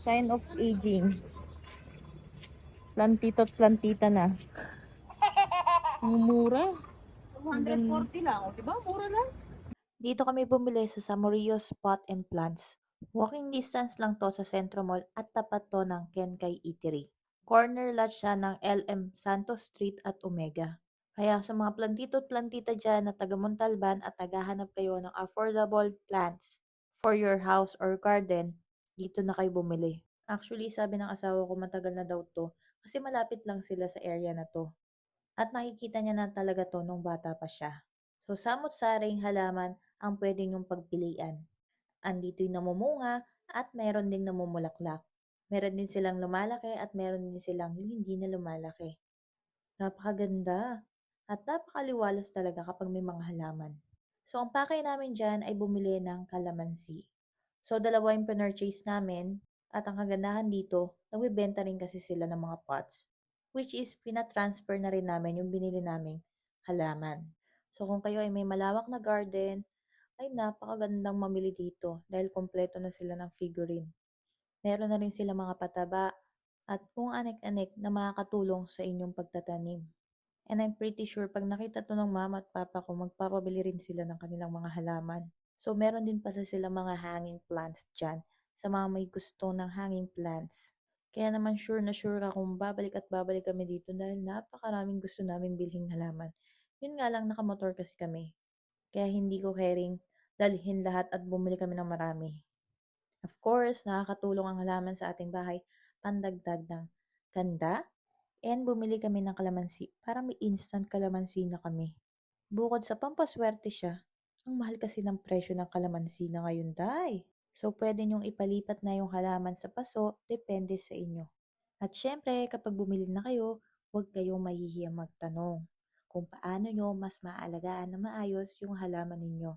Sign of aging. Plantito at plantita na. Ang mura. 240 lang, o, di ba? Mura lang. Dito kami bumili sa Samurio Spot and Plants. Walking distance lang to sa Centro Mall at tapat to ng Kenkay Eatery. Corner lot siya ng LM Santos Street at Omega. Kaya sa mga plantito at plantita dyan na taga Montalban at naghahanap kayo ng affordable plants for your house or garden, dito na kayo bumili. Actually, sabi ng asawa ko matagal na daw to kasi malapit lang sila sa area na to. At nakikita niya na talaga to nung bata pa siya. So, samot-saring halaman ang pwede niyong pagpilian. Andito yung namumunga at meron ding namumulaklak. Meron din silang lumalaki at meron din silang yung hindi na lumalaki. Napakaganda. At napakaliwalas talaga kapag may mga halaman. So, ang pakay namin dyan ay bumili ng kalamansi. So, dalawa yung pinurchase namin. At ang kagandahan dito, nagbibenta rin kasi sila ng mga pots. Which is, pinatransfer na rin namin yung binili naming halaman. So, kung kayo ay may malawak na garden, ay napakagandang mamili dito dahil kompleto na sila ng figurine. Meron na rin sila mga pataba at kung anek-anek na makakatulong sa inyong pagtatanim. And I'm pretty sure pag nakita to ng mama at papa ko, magpapabili rin sila ng kanilang mga halaman. So, meron din pala sila mga hanging plants dyan sa mga may gusto ng hanging plants. Kaya naman sure na sure ako kung babalik at babalik kami dito dahil napakaraming gusto naming bilhing halaman. Yun nga lang nakamotor kasi kami. Kaya hindi ko caring dalhin lahat at bumili kami ng marami. Of course, nakakatulong ang halaman sa ating bahay pandagdag ng ganda and bumili kami ng kalamansi para may instant kalamansi na kami. Bukod sa pampaswerte siya, ang mahal kasi ng presyo ng kalamansi na ngayon, day. So, pwede niyong ipalipat na yung halaman sa paso, depende sa inyo. At syempre, kapag bumili na kayo, huwag kayong mahihiyang magtanong kung paano nyo mas maalagaan na maayos yung halaman ninyo.